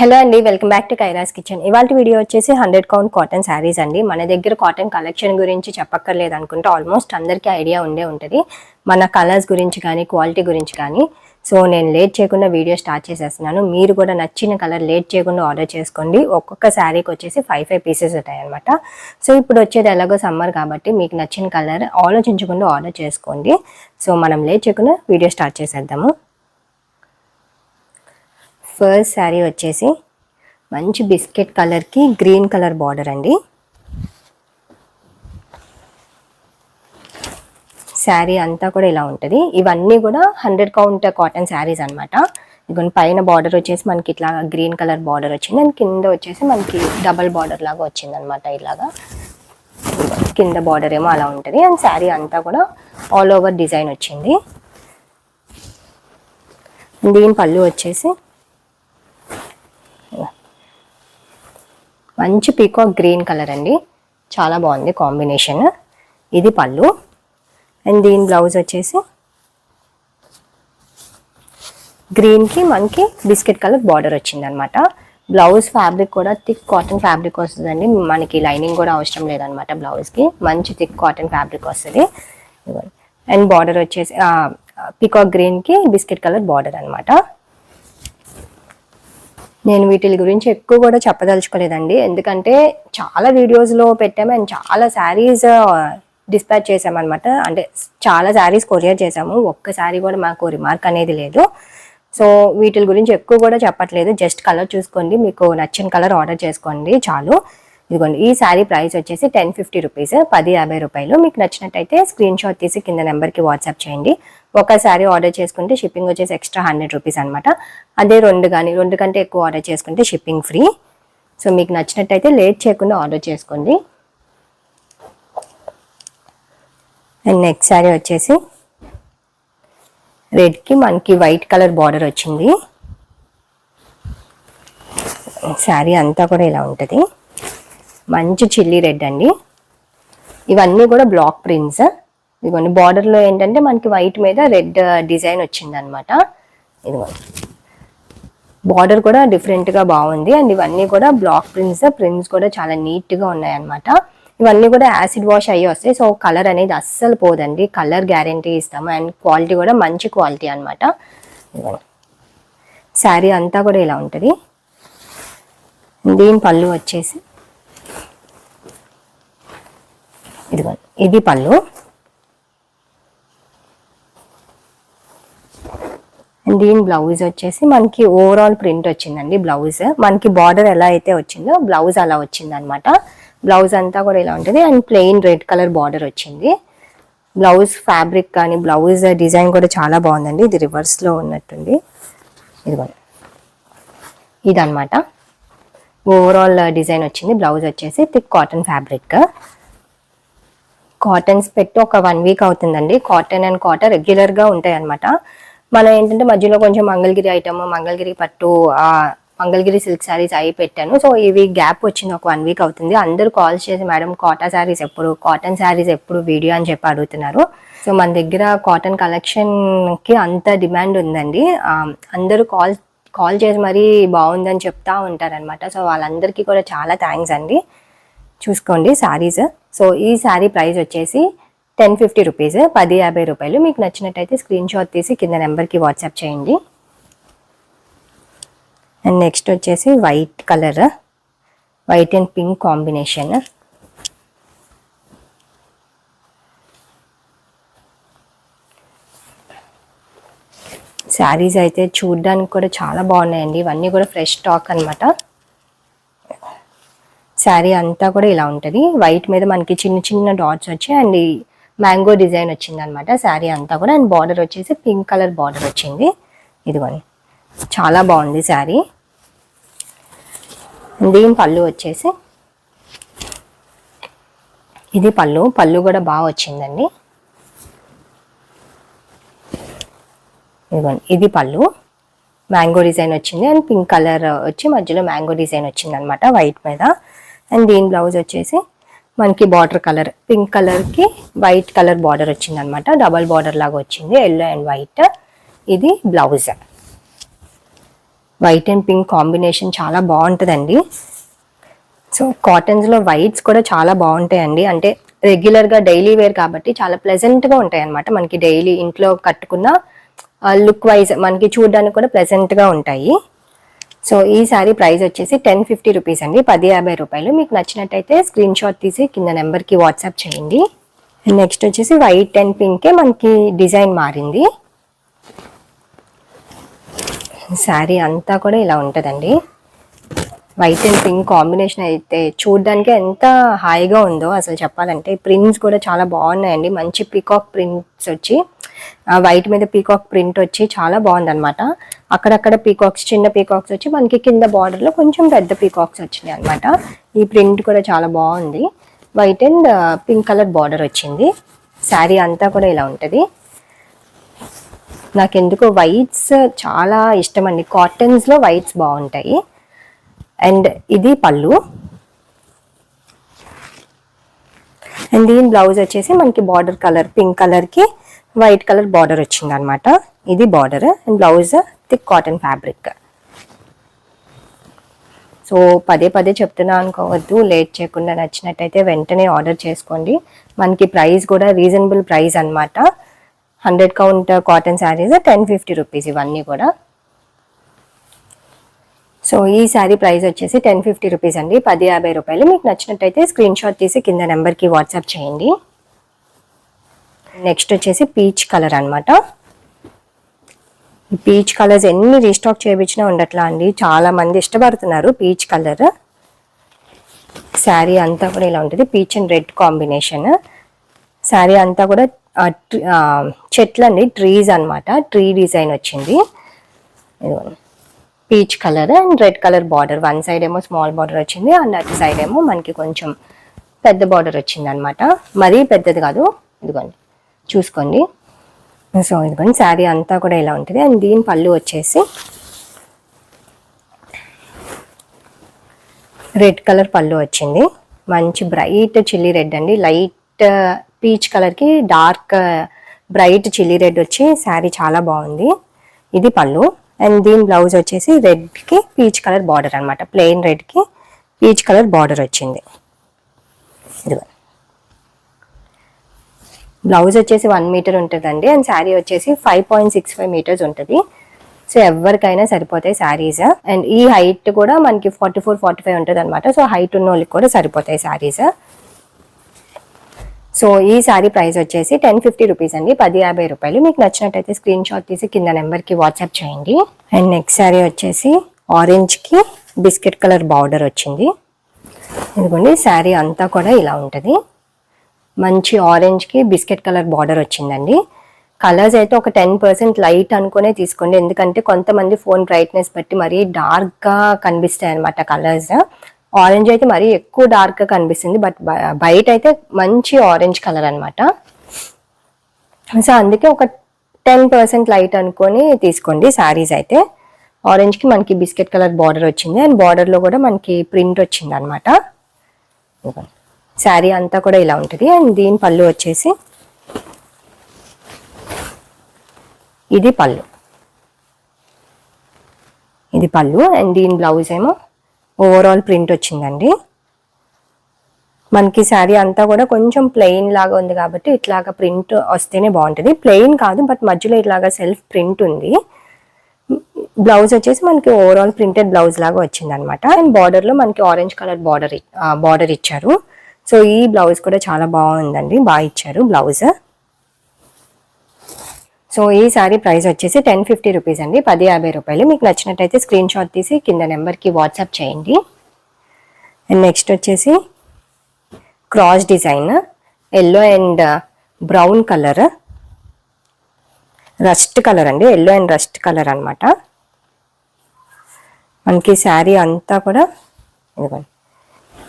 Hello అండి welcome back to Kaira's kitchen. ఇవాళ video వచ్చేసి హండ్రెడ్ కౌంట్ కాటన్ శారీస్ అండి. మన దగ్గర కాటన్ కలెక్షన్ గురించి చెప్పక్కర్లేదు అనుకుంటే ఆల్మోస్ట్ అందరికీ ఐడియా ఉండే ఉంటుంది. మన కలర్స్ గురించి కానీ క్వాలిటీ గురించి కానీ. సో నేను లేట్ చేయకుండా వీడియో స్టార్ట్ చేసేస్తున్నాను. మీరు కూడా నచ్చిన కలర్ లేట్ చేయకుండా ఆర్డర్ చేసుకోండి. ఒక్కొక్క శారీకి వచ్చేసి ఫైవ్ ఫైవ్ పీసెస్ ఉంటాయి అనమాట సో ఇప్పుడు వచ్చేది ఎలాగో సమ్మర్ కాబట్టి మీకు నచ్చిన కలర్ ఆలోచించకుండా ఆర్డర్ చేసుకోండి. సో మనం లేట్ చేయకుండా వీడియో స్టార్ట్ చేసేద్దాము. ఫస్ట్ శారీ వచ్చేసి మంచి బిస్కెట్ కలర్కి గ్రీన్ కలర్ బార్డర్ అండి. శారీ అంతా కూడా ఇలా ఉంటుంది. ఇవన్నీ కూడా హండ్రెడ్ కౌంట్ కాటన్ శారీస్ అనమాట ఇదిగోండి పైన బార్డర్ వచ్చేసి మనకి ఇట్లా గ్రీన్ కలర్ బార్డర్ వచ్చింది. అండ్ కింద వచ్చేసి మనకి డబల్ బార్డర్ లాగా వచ్చింది అనమాట ఇలాగా. కింద బార్డర్ ఏమో అలా ఉంటుంది. అండ్ శారీ అంతా కూడా ఆల్ ఓవర్ డిజైన్ వచ్చింది. దీని పళ్ళు వచ్చేసి మంచి పీకాక్ గ్రీన్ కలర్ అండి. చాలా బాగుంది కాంబినేషన్. ఇది పళ్ళు. అండ్ దీని బ్లౌజ్ వచ్చేసి గ్రీన్కి మనకి బిస్కెట్ కలర్ బార్డర్ వచ్చింది అనమాట బ్లౌజ్ ఫ్యాబ్రిక్ కూడా థిక్ కాటన్ ఫ్యాబ్రిక్ వస్తుందండి. మనకి లైనింగ్ కూడా అవసరం లేదనమాట బ్లౌజ్కి. మంచి థిక్ కాటన్ ఫ్యాబ్రిక్ వస్తుంది. అండ్ బార్డర్ వచ్చేసి పికాక్ గ్రీన్కి బిస్కెట్ కలర్ బార్డర్ అనమాట. నేను వీటి గురించి ఎక్కువ కూడా చెప్పదలుచుకోలేదండి. ఎందుకంటే చాలా వీడియోస్లో పెట్టాము అండ్ చాలా శారీస్ డిస్పాచ్ చేసామన్నమాట అంటే చాలా శారీస్ కొరియర్ చేసాము ఒక్క శారీ కూడా మాకు రిమార్క్ అనేది లేదు. సో వీటి గురించి ఎక్కువ కూడా చెప్పట్లేదు. జస్ట్ కలర్ చూసుకోండి. మీకు నచ్చిన కలర్ ఆర్డర్ చేసుకోండి. చాలు. ఇదిగోండి ఈ శారీ ప్రైస్ వచ్చేసి టెన్ ఫిఫ్టీ రూపీస్ పది యాభై రూపాయలు. మీకు నచ్చినట్టయితే స్క్రీన్ షాట్ తీసి కింద నెంబర్కి వాట్సాప్ చేయండి. ఒక శారీ ఆర్డర్ చేసుకుంటే షిప్పింగ్ వచ్చేసి ఎక్స్ట్రా హండ్రెడ్ రూపీస్ అనమాట అదే రెండు కానీ రెండు కంటే ఎక్కువ ఆర్డర్ చేసుకుంటే షిప్పింగ్ ఫ్రీ. సో మీకు నచ్చినట్టయితే లేట్ చేయకుండా ఆర్డర్ చేసుకోండి. అండ్ నెక్స్ట్ శారీ వచ్చేసి రెడ్కి మనకి వైట్ కలర్ బార్డర్ వచ్చింది. శారీ అంతా కూడా ఇలా ఉంటుంది. మంచి చిల్లీ రెడ్ అండి. ఇవన్నీ కూడా బ్లాక్ ప్రింట్స్. ఇదిగోండి బార్డర్లో ఏంటంటే మనకి వైట్ మీద రెడ్ డిజైన్ వచ్చింది అనమాట ఇదిగోండి బార్డర్ కూడా డిఫరెంట్గా బాగుంది. అండ్ ఇవన్నీ కూడా బ్లాక్ ప్రింట్స్ ప్రింట్స్ కూడా చాలా నీట్గా ఉన్నాయన్నమాట. ఇవన్నీ కూడా యాసిడ్ వాష్ అయ్యి వస్తాయి. సో కలర్ అనేది అస్సలు పోదండి. కలర్ గ్యారంటీ ఇస్తాము అండ్ క్వాలిటీ కూడా మంచి క్వాలిటీ అనమాట శారీ అంతా కూడా ఇలా ఉంటుంది. దీని పళ్ళు వచ్చేసి ఇదిగోండి ఇది పళ్ళు. అండ్ దీని బ్లౌజ్ వచ్చేసి మనకి ఓవరాల్ ప్రింట్ వచ్చిందండి బ్లౌజ్ మనకి బార్డర్ ఎలా అయితే వచ్చిందో బ్లౌజ్ అలా వచ్చింది అనమాట బ్లౌజ్ అంతా కూడా ఇలా ఉంటుంది. And plain red colour border వచ్చింది. బ్లౌజ్ ఫ్యాబ్రిక్ కానీ బ్లౌజ్ డిజైన్ కూడా చాలా బాగుందండి. ఇది రివర్స్లో ఉన్నట్టుంది. ఇదిగోండి ఇదనమాట. ఓవరాల్ డిజైన్ uh, వచ్చింది. బ్లౌజ్ వచ్చేసి థిక్ కాటన్ ఫ్యాబ్రిక్ కాటన్స్ పెట్టి ఒక వన్ వీక్ అవుతుందండి. కాటన్ అండ్ కాటన్ రెగ్యులర్గా ఉంటాయి అనమాట మనం ఏంటంటే మధ్యలో కొంచెం మంగళగిరి ఐటమ్ మంగళగిరి పట్టు ఆ మంగళగిరి సిల్క్ శారీస్ అవి పెట్టాను. సో ఇవి గ్యాప్ వచ్చింది ఒక వన్ వీక్ అవుతుంది. అందరూ కాల్ చేసి మేడం కాటన్ శారీస్ ఎప్పుడు కాటన్ శారీస్ ఎప్పుడు వీడియో అని చెప్పి అడుగుతున్నారు. సో మన దగ్గర కాటన్ కలెక్షన్కి అంత డిమాండ్ ఉందండి. అందరూ కాల్ కాల్ చేసి మరీ బాగుందని చెప్తా ఉంటారనమాట సో వాళ్ళందరికీ కూడా చాలా థ్యాంక్స్ అండి. చూసుకోండి శారీస్ సో ఈ శారీ ప్రైస్ వచ్చేసి టెన్ ఫిఫ్టీ రూపీస్. పది యాభై రూపాయలు. మీకు నచ్చినట్టయితే స్క్రీన్ షాట్ తీసి కింద నెంబర్కి వాట్సాప్ చేయండి. అండ్ నెక్స్ట్ వచ్చేసి white colour. White and pink combination. Saris అయితే చూడడానికి కూడా చాలా బాగున్నాయండి. ఇవన్నీ కూడా ఫ్రెష్ స్టాక్ అన్నమాట. శారీ అంతా కూడా ఇలా ఉంటుంది. వైట్ మీద మనకి చిన్న చిన్న డాట్స్ వచ్చి అండ్ మ్యాంగో డిజైన్ వచ్చింది అనమాట శారీ అంతా కూడా. అండ్ బార్డర్ వచ్చేసి పింక్ కలర్ బార్డర్ వచ్చింది. ఇదిగోండి. చాలా బాగుంది శారీ. దీని పళ్ళు వచ్చేసి ఇది పళ్ళు. పళ్ళు కూడా బాగా వచ్చిందండి. ఇదిగోండి. ఇది పళ్ళు. మ్యాంగో డిజైన్ వచ్చింది. అండ్ పింక్ కలర్ వచ్చి మధ్యలో మ్యాంగో డిజైన్ వచ్చింది అనమాట వైట్ మీద. అండ్ దీని బ్లౌజ్ వచ్చేసి మనకి బార్డర్ కలర్ పింక్ కలర్కి వైట్ కలర్ బార్డర్ వచ్చింది అనమాట డబల్ బార్డర్ లాగా వచ్చింది. ఎల్లో అండ్ వైట్ ఇది blouse white and pink combination చాలా బాగుంటుందండి. సో కాటన్స్లో వైట్స్ కూడా చాలా బాగుంటాయండి. అంటే రెగ్యులర్గా డైలీ వేర్ కాబట్టి చాలా ప్లెజెంట్గా ఉంటాయి అనమాట మనకి డైలీ ఇంట్లో కట్టుకున్న లుక్ వైజ్ మనకి చూడడానికి కూడా ప్లెజెంట్గా ఉంటాయి. సో ఈ సారీ ప్రైస్ వచ్చేసి టెన్ ఫిఫ్టీ రూపీస్ అండి పది యాభై రూపాయలు. మీకు నచ్చినట్టయితే స్క్రీన్ షాట్ తీసి కింద నెంబర్కి వాట్సాప్ చేయండి. నెక్స్ట్ వచ్చేసి వైట్ అండ్ పింకే మనకి డిజైన్ మారింది. శారీ అంతా కూడా ఇలా ఉంటుందండి. వైట్ అండ్ పింక్ కాంబినేషన్ అయితే చూడడానికి ఎంత హాయిగా ఉందో అసలు చెప్పాలంటే. ప్రింట్స్ కూడా చాలా బాగున్నాయండి. మంచి పీకాక్ ప్రింట్స్ వచ్చి వైట్ మీద పీకాక్ ప్రింట్ వచ్చి చాలా బాగుందన్నమాట. అక్కడక్కడ పీకాక్స్ చిన్న పీకాక్స్ వచ్చి మనకి కింద బార్డర్లో కొంచెం పెద్ద పీకాక్స్ వచ్చినాయి అనమాట ఈ ప్రింట్ కూడా చాలా బాగుంది. White and pink colour border వచ్చింది. శారీ అంతా కూడా ఇలా ఉంటుంది. నాకెందుకు వైట్స్ చాలా ఇష్టం అండి కాటన్స్లో వైట్స్ బాగుంటాయి. అండ్ ఇది పళ్ళు. అండ్ దీని బ్లౌజ్ వచ్చేసి మనకి బార్డర్ కలర్ పింక్ కలర్కి వైట్ కలర్ బార్డర్ వచ్చింది అనమాట ఇది border and blouse thick cotton fabric so పదే పదే చెప్తున్నా అనుకోవద్దు లేట్ చేయకుండా నచ్చినట్టయితే వెంటనే ఆర్డర్ చేసుకోండి. మనకి ప్రైస్ కూడా రీజనబుల్ ప్రైస్ అనమాట hundred count cotton saris ten fifty rupees ఇవన్నీ కూడా. సో ఈ శారీ ప్రైస్ వచ్చేసి టెన్ ఫిఫ్టీ రూపీస్ అండి. పది యాభై రూపాయలు. మీకు నచ్చినట్టయితే స్క్రీన్ షాట్ తీసి కింద నెంబర్కి వాట్సాప్ చేయండి. నెక్స్ట్ వచ్చేసి పీచ్ కలర్ అనమాట పీచ్ కలర్స్ ఎన్ని రీస్టాక్ చేయించినా ఉండట్లా అండి. చాలా మంది ఇష్టపడుతున్నారు పీచ్ కలర్. శారీ అంతా కూడా ఇలా ఉంటుంది. Peach and red combination. Sari అంతా కూడా చెట్లు అండి ట్రీస్ అనమాట ట్రీ డిజైన్ వచ్చింది. Peach colour and red colour border. One side ఏమో స్మాల్ బార్డర్ వచ్చింది అండ్ అటు సైడ్ ఏమో మనకి కొంచెం పెద్ద బార్డర్ వచ్చింది అనమాట మరీ పెద్దది కాదు. ఇదిగోండి చూసుకోండి. సో ఇదిగోండి శారీ అంతా కూడా ఇలా ఉంటుంది. అండ్ దీని పళ్ళు వచ్చేసి రెడ్ కలర్ పళ్ళు వచ్చింది. మంచి బ్రైట్ చిల్లీ రెడ్ అండి. లైట్ పీచ్ కలర్కి డార్క్ బ్రైట్ చిల్లీ రెడ్ వచ్చి శారీ చాలా బాగుంది. ఇది పళ్ళు. అండ్ దీని బ్లౌజ్ వచ్చేసి రెడ్కి పీచ్ కలర్ బార్డర్ అనమాట ప్లెయిన్ రెడ్కి పీచ్ కలర్ బార్డర్ వచ్చింది. ఇదిగో. బ్లౌజ్ వచ్చేసి వన్ మీటర్ ఉంటుందండి. అండ్ శారీ వచ్చేసి five point six five metres ఉంటుంది. సో ఎవరికైనా సరిపోతాయి శారీస్ అండ్ ఈ హైట్ కూడా మనకి ఫార్టీ ఫోర్ ఫార్టీ ఫైవ్ ఉంటుంది అనమాట సో హైట్ ఉన్న వాళ్ళకి కూడా సరిపోతాయి శారీస్ సో ఈ శారీ ప్రైస్ వచ్చేసి టెన్ ఫిఫ్టీ రూపీస్ అండి పది యాభై రూపాయలు. మీకు నచ్చినట్టయితే స్క్రీన్ షాట్ తీసి కింద నెంబర్కి వాట్సాప్ చేయండి. అండ్ నెక్స్ట్ శారీ వచ్చేసి ఆరెంజ్కి బిస్కెట్ కలర్ బార్డర్ వచ్చింది. ఎందుకండి శారీ అంతా కూడా ఇలా ఉంటుంది. మంచి ఆరెంజ్కి బిస్కెట్ కలర్ బార్డర్ వచ్చిందండి. కలర్స్ అయితే ఒక టెన్ పర్సెంట్ లైట్ అనుకునే తీసుకోండి. ఎందుకంటే కొంతమంది ఫోన్ బ్రైట్నెస్ బట్టి మరీ డార్క్గా కనిపిస్తాయి అనమాట కలర్స్. ఆరెంజ్ అయితే మరీ ఎక్కువ డార్క్గా కనిపిస్తుంది బట్ బయట అయితే మంచి ఆరెంజ్ కలర్ అనమాట సో అందుకే ఒక టెన్ పర్సెంట్ లైట్ అనుకొని తీసుకోండి శారీస్ అయితే. ఆరెంజ్కి మనకి బిస్కెట్ కలర్ బార్డర్ వచ్చింది అండ్ బార్డర్లో కూడా మనకి ప్రింట్ వచ్చింది అనమాట శారీ అంతా కూడా ఇలా ఉంటుంది అండ్ దీని పళ్ళు వచ్చేసి ఇది పళ్ళు. ఇది పళ్ళు అండ్ దీని బ్లౌజ్ ఏమో ఓవరాల్ ప్రింట్ వచ్చిందండి. మనకి శారీ అంతా కూడా కొంచెం ప్లెయిన్ లాగా ఉంది కాబట్టి ఇట్లాగా ప్రింట్ వస్తేనే బాగుంటుంది. ప్లెయిన్ కాదు బట్ మధ్యలో ఇట్లాగా సెల్ఫ్ ప్రింట్ ఉంది. బ్లౌజ్ వచ్చేసి మనకి ఓవరాల్ ప్రింటెడ్ బ్లౌజ్ లాగా వచ్చింది అనమాట అండ్ బార్డర్లో మనకి ఆరెంజ్ కలర్ బార్డర్ బార్డర్ ఇచ్చారు. సో ఈ బ్లౌజ్ కూడా చాలా బాగుందండి. బాగా ఇచ్చారు బ్లౌజ్ సో ఈ సారీ ప్రైస్ వచ్చేసి టెన్ ఫిఫ్టీ రూపీస్ అండి పది యాభై రూపాయలు. మీకు నచ్చినట్టయితే స్క్రీన్ షాట్ తీసి కింద నెంబర్కి వాట్సాప్ చేయండి. అండ్ నెక్స్ట్ వచ్చేసి cross design yellow and brown colour rust colour అండి ఎల్లో అండ్ రస్ట్ కలర్ అనమాట మనకి శారీ అంతా కూడా ఇదిగోండి.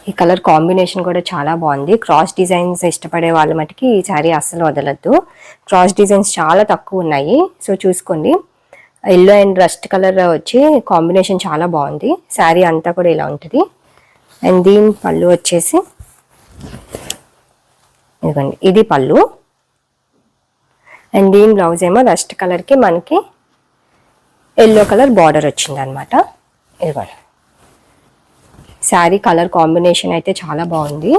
ఈ కలర్ కాంబినేషన్ కూడా చాలా బాగుంది. క్రాస్ డిజైన్స్ ఇష్టపడే వాళ్ళ మటుకి ఈ శారీ అస్సలు వదలద్దు. క్రాస్ డిజైన్స్ చాలా తక్కువ ఉన్నాయి. సో చూసుకోండి. ఎల్లో అండ్ రస్ట్ కలర్ వచ్చి కాంబినేషన్ చాలా బాగుంది. శారీ అంతా కూడా ఇలా ఉంటుంది. అండ్ దీని పళ్ళు వచ్చేసి ఇదిగోండి. ఇది పళ్ళు. అండ్ దీని బ్లౌజ్ ఏమో రస్ట్ కలర్కి మనకి ఎల్లో కలర్ బార్డర్ వచ్చింది అనమాట ఇదిగోండి. శారీ కలర్ కాంబినేషన్ అయితే చాలా బాగుంది.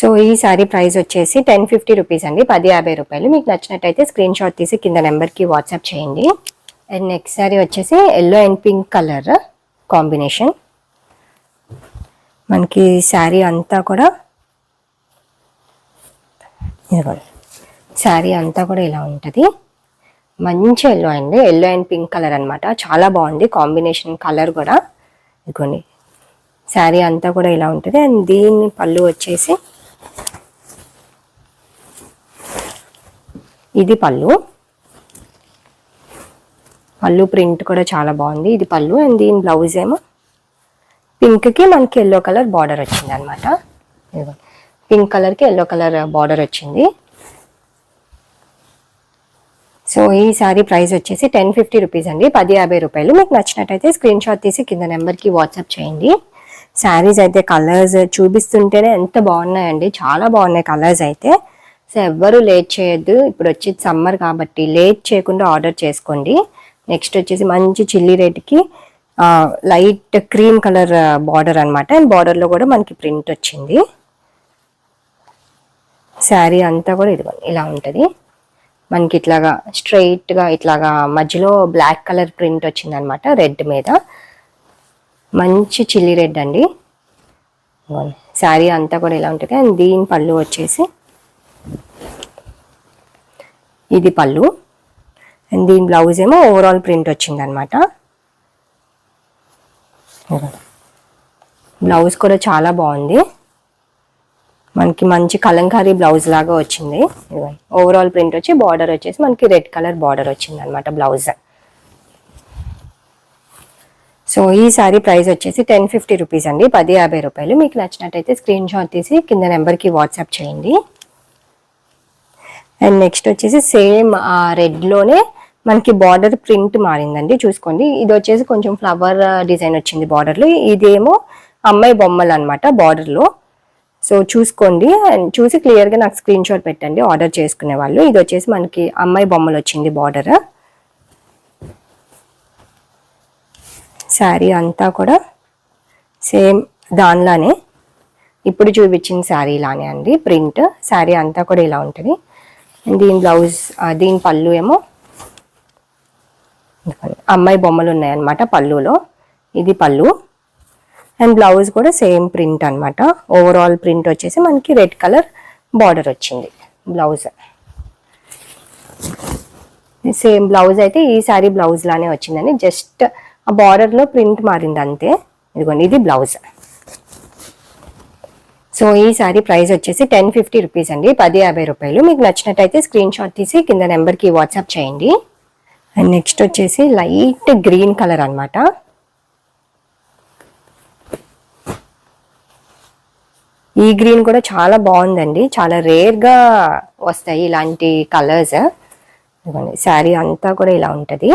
సో ఈ శారీ ప్రైస్ వచ్చేసి టెన్ ఫిఫ్టీ రూపీస్ అండి. పది యాభై రూపాయలు. మీకు నచ్చినట్టయితే స్క్రీన్ షాట్ తీసి కింద నెంబర్కి వాట్సాప్ చేయండి. అండ్ నెక్స్ట్ శారీ వచ్చేసి yellow and pink colour combination. మనకి శారీ అంతా కూడా శారీ అంతా కూడా ఇలా ఉంటుంది. మంచి ఎల్లో అండి. ఎల్లో అండ్ పింక్ కలర్ అనమాట చాలా బాగుంది కాంబినేషన్ కలర్ కూడా. ఇదిగోండి శారీ అంతా కూడా ఇలా ఉంటుంది. అండ్ దీని పళ్ళు వచ్చేసి ఇది పళ్ళు. పళ్ళు ప్రింట్ కూడా చాలా బాగుంది. ఇది పళ్ళు. అండ్ దీని బ్లౌజ్ ఏమో పింక్కి మనకి ఎల్లో కలర్ బార్డర్ వచ్చింది అనమాట పింక్ కలర్కి ఎల్లో కలర్ బార్డర్ వచ్చింది. సో ఈ సారీ ప్రైస్ వచ్చేసి టెన్ ఫిఫ్టీ రూపీస్ అండి పది యాభై రూపాయలు. మీకు నచ్చినట్టయితే స్క్రీన్ షాట్ తీసి కింద నెంబర్కి వాట్సాప్ చేయండి. శారీస్ అయితే కలర్స్ చూపిస్తుంటేనే ఎంత బాగున్నాయండి చాలా బాగున్నాయి కలర్స్ అయితే. సో ఎవ్వరూ లేట్ చేయొద్దు. ఇప్పుడు వచ్చి సమ్మర్ కాబట్టి లేట్ చేయకుండా ఆర్డర్ చేసుకోండి. నెక్స్ట్ వచ్చేసి మంచి చిల్లీ రేట్కి లైట్ క్రీమ్ కలర్ బార్డర్ అనమాట అండ్ బార్డర్లో కూడా మనకి ప్రింట్ వచ్చింది. శారీ అంతా కూడా ఇదిగోండి ఇలా ఉంటుంది. మనకి ఇట్లాగా స్ట్రైట్గా ఇట్లాగా మధ్యలో బ్లాక్ కలర్ ప్రింట్ వచ్చింది అనమాట రెడ్ మీద. మంచి చిల్లీ రెడ్ అండి. శారీ అంతా కూడా ఇలా ఉంటుంది. అండ్ దీని పళ్ళు వచ్చేసి ఇది పళ్ళు. అండ్ దీని బ్లౌజ్ ఏమో ఓవరాల్ ప్రింట్ వచ్చింది అనమాట బ్లౌజ్ కూడా చాలా బాగుంది. మనకి మంచి కలంకారీ బ్లౌజ్ లాగా వచ్చింది. ఓవరాల్ ప్రింట్ వచ్చి బార్డర్ వచ్చేసి మనకి రెడ్ కలర్ బార్డర్ వచ్చింది అనమాట బ్లౌజ్ సో ఈ సారీ ప్రైస్ వచ్చేసి టెన్ ఫిఫ్టీ రూపీస్ అండి. పది యాభై రూపాయలు. మీకు నచ్చినట్టయితే స్క్రీన్ షాట్ తీసి కింద నెంబర్కి వాట్సాప్ చేయండి. అండ్ నెక్స్ట్ వచ్చేసి సేమ్ రెడ్లోనే మనకి బార్డర్ ప్రింట్ మారిందండి. చూసుకోండి. ఇది వచ్చేసి కొంచెం ఫ్లవర్ డిజైన్ వచ్చింది బార్డర్లో ఇదేమో అమ్మాయి బొమ్మలు అనమాట బార్డర్లో సో చూసుకోండి అండ్ చూసి క్లియర్గా నాకు స్క్రీన్ షాట్ పెట్టండి ఆర్డర్ చేసుకునే వాళ్ళు. ఇది వచ్చేసి మనకి అమ్మాయి బొమ్మలు వచ్చింది బార్డర్ శారీ అంతా కూడా సేమ్ దానిలానే. ఇప్పుడు చూపించిన శారీ లానే అండి ప్రింట్ శారీ అంతా కూడా ఇలా ఉంటుంది. దీని బ్లౌజ్ దీని పళ్ళు ఏమో అమ్మాయి బొమ్మలు ఉన్నాయన్నమాట పళ్ళులో. ఇది పళ్ళు. అండ్ బ్లౌజ్ కూడా సేమ్ ప్రింట్ అనమాట ఓవరాల్ ప్రింట్ వచ్చేసి మనకి రెడ్ కలర్ బార్డర్ వచ్చింది బ్లౌజ్ సేమ్ బ్లౌజ్ అయితే ఈ సారీ బ్లౌజ్ లానే వచ్చిందని జస్ట్ ఆ బార్డర్లో ప్రింట్ మారింది అంతే. ఇదిగోండి ఇది బ్లౌజ్ సో ఈ సారీ ప్రైస్ వచ్చేసి టెన్ ఫిఫ్టీ రూపీస్ అండి. పది యాభై రూపాయలు. మీకు నచ్చినట్టయితే స్క్రీన్ షాట్ తీసి కింద నెంబర్కి వాట్సాప్ చేయండి. అండ్ నెక్స్ట్ వచ్చేసి లైట్ గ్రీన్ కలర్ అనమాట ఈ గ్రీన్ కూడా చాలా బాగుందండి. చాలా రేర్గా వస్తాయి ఇలాంటి కలర్స్. శారీ అంతా కూడా ఇలా ఉంటుంది.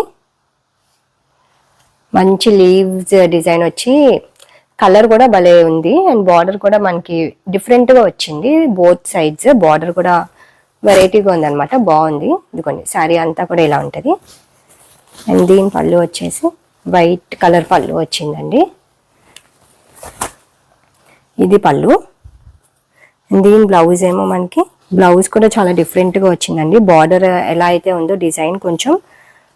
మంచి లీవ్స్ డిజైన్ వచ్చి కలర్ కూడా భలే ఉంది. అండ్ బార్డర్ కూడా మనకి డిఫరెంట్గా వచ్చింది. బోత్ సైడ్స్ బార్డర్ కూడా వెరైటీగా ఉంది అనమాట బాగుంది. ఇదిగోండి శారీ అంతా కూడా ఇలా ఉంటుంది. అండ్ దీని పళ్ళు వచ్చేసి వైట్ కలర్ పళ్ళు వచ్చిందండి. ఇది పళ్ళు. దీని బ్లౌజ్ ఏమో మనకి. బ్లౌజ్ కూడా చాలా డిఫరెంట్గా వచ్చిందండి. బార్డర్ ఎలా అయితే ఉందో డిజైన్ కొంచెం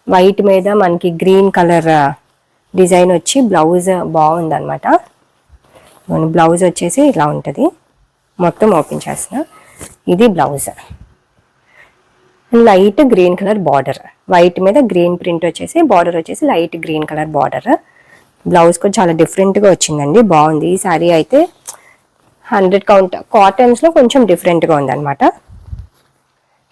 వైట్ మీద మనకి గ్రీన్ కలర్ డిజైన్ వచ్చి బ్లౌజ్ బాగుంది అనమాట బ్లౌజ్ వచ్చేసి ఇలా ఉంటుంది. మొత్తం ఓపెన్ చేసిన ఇది blouse light green colour border white మీద గ్రీన్ ప్రింట్ వచ్చేసి బార్డర్ వచ్చేసి light green colour border blouse కూడా చాలా డిఫరెంట్గా వచ్చిందండి. బాగుంది. ఈ శారీ అయితే హండ్రెడ్ కౌంట్ కాటన్స్లో కొంచెం డిఫరెంట్గా ఉందన్నమాట.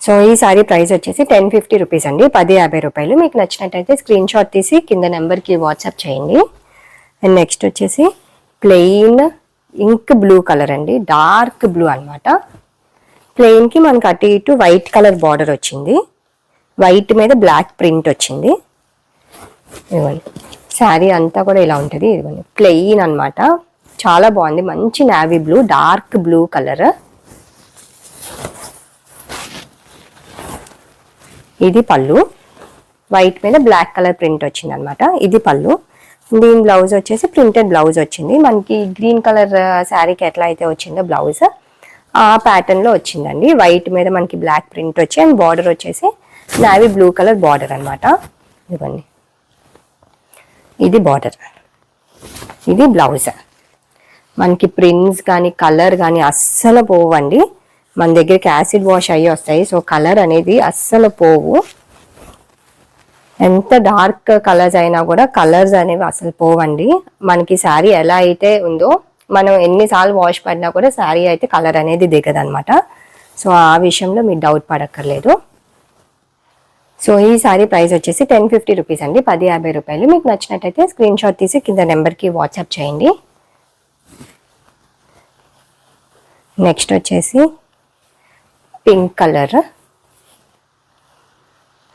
సో ఈ సారీ ప్రైస్ వచ్చేసి టెన్ ఫిఫ్టీ రూపీస్ అండి. పది యాభై రూపాయలు. మీకు నచ్చినట్టయితే స్క్రీన్ షాట్ తీసి కింద నెంబర్కి వాట్సాప్ చేయండి. అండ్ నెక్స్ట్ వచ్చేసి ప్లెయిన్ ఇంక్ బ్లూ కలర్ అండి. డార్క్ బ్లూ అనమాట ప్లెయిన్కి మనకు అటు ఇటు వైట్ కలర్ బార్డర్ వచ్చింది. వైట్ మీద బ్లాక్ ప్రింట్ వచ్చింది. ఇవ్వండి శారీ అంతా కూడా ఇలా ఉంటుంది. ఇదిగోండి. ప్లెయిన్ అనమాట చాలా బాగుంది. మంచి navy blue dark blue colour ఇది పళ్ళు. వైట్ మీద బ్లాక్ కలర్ ప్రింట్ వచ్చింది అనమాట ఇది పళ్ళు. దీని బ్లౌజ్ వచ్చేసి ప్రింటెడ్ బ్లౌజ్ వచ్చింది. మనకి గ్రీన్ కలర్ శారీకి ఎట్లా అయితే వచ్చిందో బ్లౌజ్ ఆ ప్యాటర్న్లో వచ్చిందండి. వైట్ మీద మనకి బ్లాక్ ప్రింట్ వచ్చి అండ్ బార్డర్ వచ్చేసి నావీ బ్లూ కలర్ బార్డర్ అనమాట ఇదిగోండి. ఇది బార్డర్ ఇది బ్లౌజ్ మనకి ప్రింట్స్ కానీ కలర్ కానీ అస్సలు పోవండి. మన దగ్గరికి యాసిడ్ వాష్ అయ్యి వస్తాయి. సో కలర్ అనేది అస్సలు పోవు. ఎంత డార్క్ కలర్స్ అయినా కూడా కలర్స్ అనేవి అసలు పోవండి. మనకి శారీ ఎలా అయితే ఉందో మనం ఎన్నిసార్లు వాష్ పడినా కూడా శారీ అయితే కలర్ అనేది దిగదనమాట. సో ఆ విషయంలో మీరు డౌట్ పడక్కర్లేదు. సో ఈ సారీ ప్రైస్ వచ్చేసి టెన్ ఫిఫ్టీ రూపీస్ అండి. పది యాభై రూపాయలు. మీకు నచ్చినట్టయితే స్క్రీన్ షాట్ తీసి కింద నెంబర్కి వాట్సాప్ చేయండి. నెక్స్ట్ వచ్చేసి పింక్ కలర్.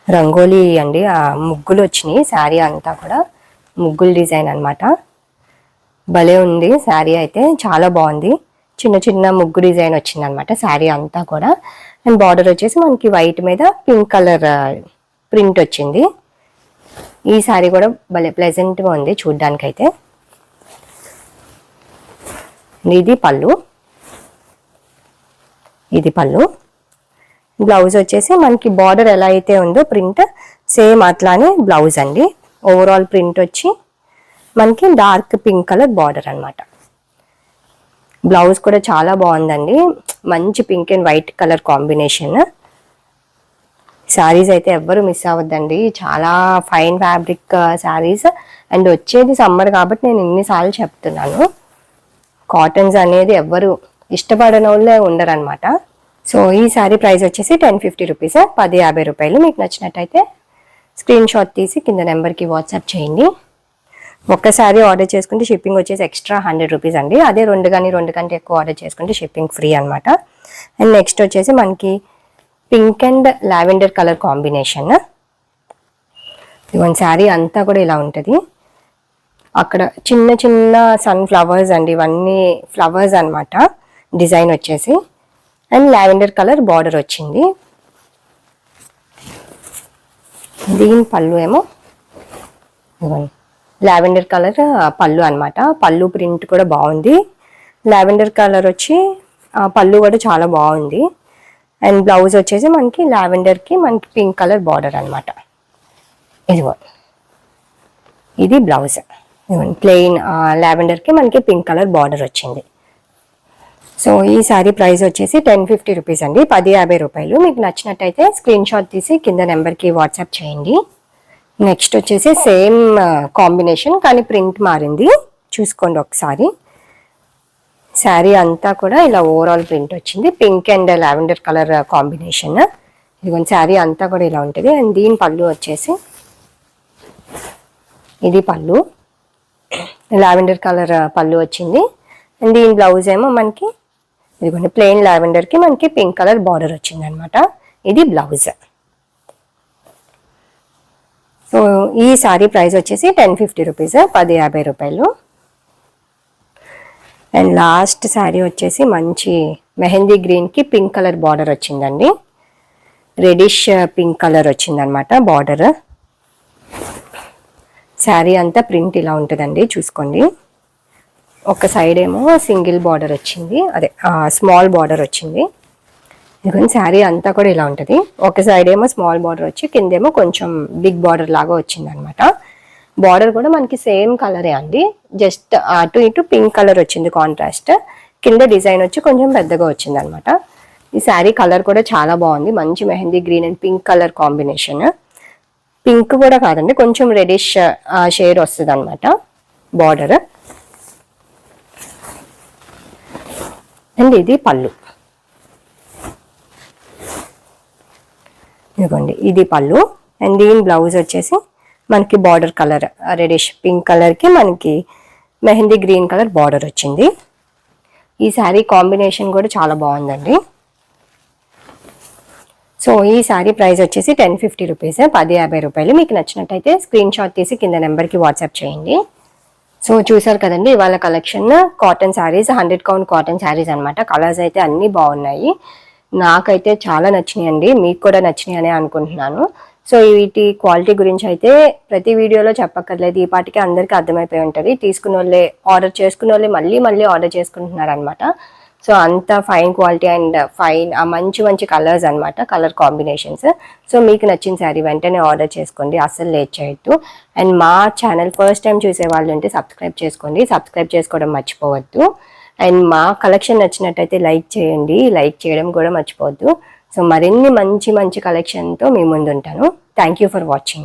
రంగోలీ అండి. ఆ ముగ్గులు వచ్చినాయి. శారీ అంతా కూడా ముగ్గులు డిజైన్ అన్నమాట. భలే ఉంది శారీ అయితే. చాలా బాగుంది. చిన్న చిన్న ముగ్గు డిజైన్ వచ్చింది అనమాట శారీ అంతా కూడా. అండ్ బార్డర్ వచ్చేసి మనకి వైట్ మీద పింక్ కలర్ ప్రింట్ వచ్చింది. ఈ శారీ కూడా భలే ప్లెజెంట్గా ఉంది చూడ్డానికైతే. ఇది పళ్ళు. ఇది పళ్ళు. బ్లౌజ్ వచ్చేసి మనకి బార్డర్ ఎలా అయితే ఉందో ప్రింట్ సేమ్ అట్లానే బ్లౌజ్ అండి. ఓవరాల్ ప్రింట్ వచ్చి మనకి డార్క్ పింక్ కలర్ బార్డర్ అన్నమాట. బ్లౌజ్ కూడా చాలా బాగుందండి. మంచి pink and white colour combination saris అయితే ఎవ్వరు మిస్ అవ్వద్దండి. చాలా ఫైన్ ఫ్యాబ్రిక్ శారీస్ అండ్ వచ్చేది సమ్మర్ కాబట్టి నేను ఇన్నిసార్లు చెప్తున్నాను. కాటన్స్ అనేది ఎవ్వరు ఇష్టపడని వాళ్ళే ఉండరు అనమాట సో ఈ శారీ ప్రైస్ వచ్చేసి టెన్ ఫిఫ్టీ రూపీస్. పది యాభై రూపాయలు. మీకు నచ్చినట్టయితే స్క్రీన్ షాట్ తీసి కింద నెంబర్కి వాట్సాప్ చేయండి. ఒక్కసారి ఆర్డర్ చేసుకుంటే షిప్పింగ్ వచ్చేసి ఎక్స్ట్రా హండ్రెడ్ రూపీస్ అండి. అదే రెండు కానీ రెండు కంటే ఎక్కువ ఆర్డర్ చేసుకుంటే షిప్పింగ్ ఫ్రీ అనమాట అండ్ నెక్స్ట్ వచ్చేసి మనకి pink and lavender colour combination. ఇవన్నీ శారీ అంతా కూడా ఇలా ఉంటుంది. అక్కడ చిన్న చిన్న సన్ ఫ్లవర్స్ అండి. ఇవన్నీ ఫ్లవర్స్ అనమాట డిజైన్ వచ్చేసి. అండ్ లావెండర్ కలర్ బార్డర్ వచ్చింది. దీని పళ్ళు ఏమో. లావెండర్ కలర్ పళ్ళు అనమాట పళ్ళు ప్రింట్ కూడా బాగుంది. లావెండర్ కలర్ వచ్చి పళ్ళు కూడా చాలా బాగుంది. అండ్ బ్లౌజ్ వచ్చేసి మనకి లావెండర్కి మనకి పింక్ కలర్ బార్డర్ అనమాట ఇదిగో ఇది బ్లౌజ్. ప్లెయిన్ లావెండర్కి మనకి పింక్ కలర్ బార్డర్ వచ్చింది. సో ఈ సారీ ప్రైస్ వచ్చేసి టెన్ ఫిఫ్టీ రూపీస్ అండి. పది యాభై రూపాయలు. మీకు నచ్చినట్టయితే స్క్రీన్ షాట్ తీసి కింద నెంబర్కి వాట్సాప్ చేయండి. నెక్స్ట్ వచ్చేసి సేమ్ కాంబినేషన్ కానీ ప్రింట్ మారింది. చూసుకోండి ఒకసారి. శారీ అంతా కూడా ఇలా ఓవరాల్ ప్రింట్ వచ్చింది. Pink and lavender colour combination. ఇదిగోండి శారీ అంతా కూడా ఇలా ఉంటుంది. అండ్ దీని పళ్ళు వచ్చేసి ఇది పళ్ళు. లావెండర్ కలర్ పళ్ళు వచ్చింది. అండ్ దీని బ్లౌజ్ ఏమో మనకి ఇదిగోండి ప్లెయిన్ లావెండర్కి మనకి పింక్ కలర్ బార్డర్ వచ్చింది అనమాట ఇది బ్లౌజ్ సో ఈ సారీ ప్రైస్ వచ్చేసి టెన్ ఫిఫ్టీ రూపీస్ పది యాభై రూపాయలు. అండ్ లాస్ట్ శారీ వచ్చేసి మంచి మెహందీ గ్రీన్కి పింక్ కలర్ బార్డర్ వచ్చిందండి. రెడిష్ పింక్ కలర్ వచ్చిందనమాట బార్డర్ శారీ అంతా ప్రింట్ ఇలా ఉంటుందండి చూసుకోండి. ఒక సైడ్ ఏమో సింగిల్ బార్డర్ వచ్చింది. అదే స్మాల్ బార్డర్ వచ్చింది. ఎందుకంటే శారీ అంతా కూడా ఇలా ఉంటుంది. ఒక సైడ్ ఏమో స్మాల్ బార్డర్ వచ్చి కిందేమో కొంచెం బిగ్ బార్డర్ లాగా వచ్చింది అనమాట బార్డర్ కూడా మనకి సేమ్ కలరే అండి. జస్ట్ అటు ఇటు పింక్ కలర్ వచ్చింది కాంట్రాస్ట్ కింద డిజైన్ వచ్చి కొంచెం పెద్దగా వచ్చింది అనమాట ఈ శారీ కలర్ కూడా చాలా బాగుంది. మంచి mehndi green and pink colour combination pink కూడా కాదండి కొంచెం రెడిష్ షేడ్ వస్తుంది అనమాట బార్డర్ అండ్ ఇది పళ్ళు. ఇదిగోండి ఇది పళ్ళు. అండ్ దీని బ్లౌజ్ వచ్చేసి మనకి బార్డర్ కలర్ రెడిష్ పింక్ కలర్కి మనకి మెహందీ గ్రీన్ కలర్ బార్డర్ వచ్చింది. ఈ శారీ కాంబినేషన్ కూడా చాలా బాగుందండి. సో ఈ శారీ ప్రైస్ వచ్చేసి టెన్ ఫిఫ్టీ రూపీస్ పది యాభై రూపాయలు. మీకు నచ్చినట్టయితే స్క్రీన్ షాట్ తీసి కింద నెంబర్కి వాట్సాప్ చేయండి. సో చూసారు కదండి ఇవాళ collection cotton saris hundred count cotton saris అనమాట కలర్స్ అయితే అన్నీ బాగున్నాయి. నాకైతే చాలా నచ్చినాయండి. మీకు కూడా నచ్చినాయి అనుకుంటున్నాను. సో వీటి క్వాలిటీ గురించి అయితే ప్రతి వీడియోలో చెప్పక్కర్లేదు. ఈ పాటికి అందరికీ అర్థమైపోయి ఉంటుంది. తీసుకున్న వాళ్ళే ఆర్డర్ చేసుకున్న వాళ్ళే మళ్ళీ మళ్ళీ ఆర్డర్ చేసుకుంటున్నారు అనమాట సో అంత ఫైన్ క్వాలిటీ అండ్ ఫైన్ మంచి మంచి కలర్స్ అన్నమాట కలర్ కాంబినేషన్స్ సో మీకు నచ్చిన శారీ వెంటనే ఆర్డర్ చేసుకోండి. అస్సలు లేట్ చేయొద్దు. అండ్ మా ఛానల్ ఫస్ట్ టైం చూసే వాళ్ళు ఉంటే సబ్స్క్రైబ్ చేసుకోండి. సబ్స్క్రైబ్ చేసుకోవడం మర్చిపోవద్దు. అండ్ మా కలెక్షన్ నచ్చినట్టయితే లైక్ చేయండి. లైక్ చేయడం కూడా మర్చిపోవద్దు. సో మరిన్ని మంచి మంచి కలెక్షన్తో మీ ముందు ఉంటాను థ్యాంక్ యూ ఫర్ వాచింగ్